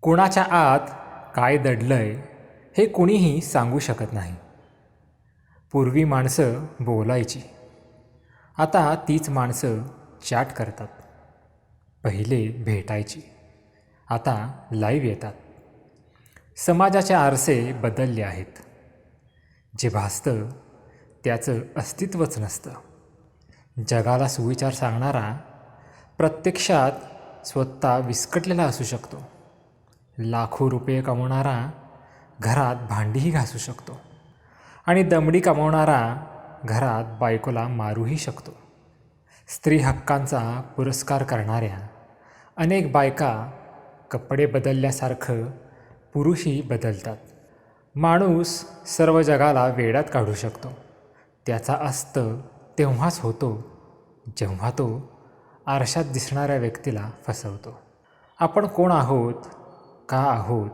कोणाच्या आत काय दडलंय हे कुणीही सांगू शकत नाही. पूर्वी माणसं बोलायची. आता तीच माणसं चॅट करतात. पहिले भेटायची. आता लाईव्ह येतात. समाजाचे आरसे बदलले आहेत. जे भासतं त्याचं अस्तित्वच नसतं. जगाला सुविचार सांगणारा प्रत्यक्षात स्वतः विस्कटलेला असू शकतो. लाखो रुपये कमवणारा घरात भांडीही घासू शकतो आणि दमडी कमावणारा घरात बायकोला मारूही शकतो. स्त्री हक्कांचा पुरस्कार करणाऱ्या अनेक बायका कपडे बदलल्यासारखं पुरुषही बदलतात. माणूस सर्व जगाला वेड्यात काढू शकतो. त्याचा अस्त तेव्हाच होतो जेव्हा तो आरशात दिसणाऱ्या व्यक्तीला फसवतो. आपण कोण आहोत का आहोत?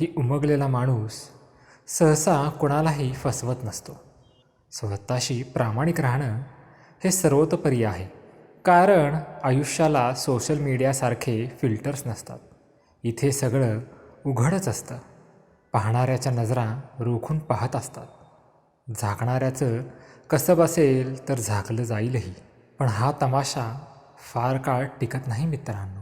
ही उमगलेला माणूस सहसा कोणालाही फसवत नसतो. स्वतःशी प्रामाणिक राहणं हे सर्वतोपरी आहे. कारण आयुष्याला सोशल मीडियासारखे फिल्टर्स नसतात. इथे सगळं उघडच असतं. पाहणाऱ्याच्या नजरा रोखून पाहत असतात. झाकणाऱ्याचं कसं बसेल तर झाकलं जाईलही. पण हा तमाशा फार काळ टिकत नाही मित्रांनो.